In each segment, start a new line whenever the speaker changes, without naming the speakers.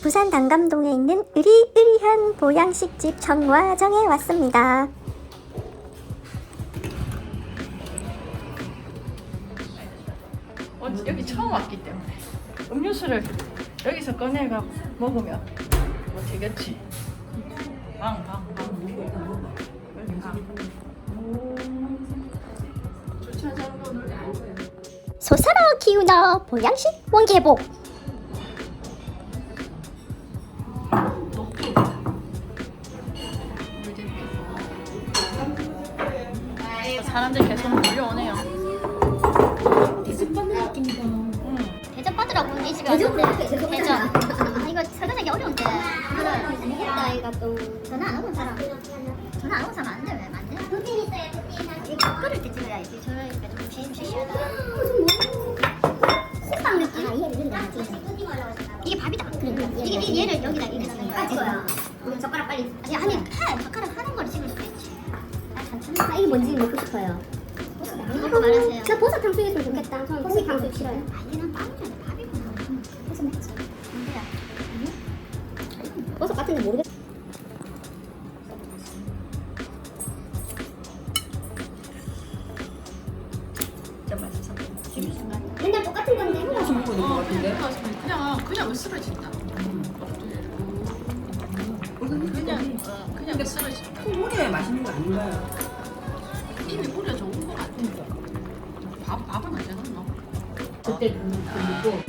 부산 단감동에 있는 으리으리한 보양식집 청와정에 왔습니다.
어, 여기 처음 왔기 때문에 음료수를 여기서 꺼내가 먹으면 뭐 되겠지. 방, 방, 방. 여기 방. 주차장로를
소사라 키우다 보양식 원개복.
사람들 계속 몰려오네요.
대전 받으라고 이 집에 왔는데 대전. 이거 설거지하기 어려운데. 모르겠다 이거 또. 전화 안 오는 사람. 전화 안 오는 사람 안 돼. 왜 안 돼? 도핑 있어요 도핑. 이거 끓을 때 찍어야지. 저러니까 좀 시시하다. 호빵 느낌. 아 이해 된다. 이게 밥이다. 이게 이- 얘를 여기다 이렇게 넣는 거야. 찍어요. 젓가락 빨리. 아니 아니 해. 아 이게 뭔지 먹고 싶어요. 이거 말하세요. 나 버섯 탕수육 했으면 좋겠다. 저는 버섯 탕수육 싫어요. 아 얘는 빵이잖아. 밥이구나. 버섯 먹자. 안 돼. 버섯 같은데 모르겠어.
진짜 맛있어.
맨날 똑같은 건데.
어, 그냥 그냥 으스러진다. 그냥 어, 그냥 으스러진다.
오래 맛있는 거 아닌가요?
이미 우려 좋은 거 같아. 밥 밥은 언제 넣노?
그때 먹고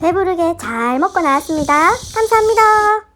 배부르게 잘 먹고 나왔습니다. 감사합니다.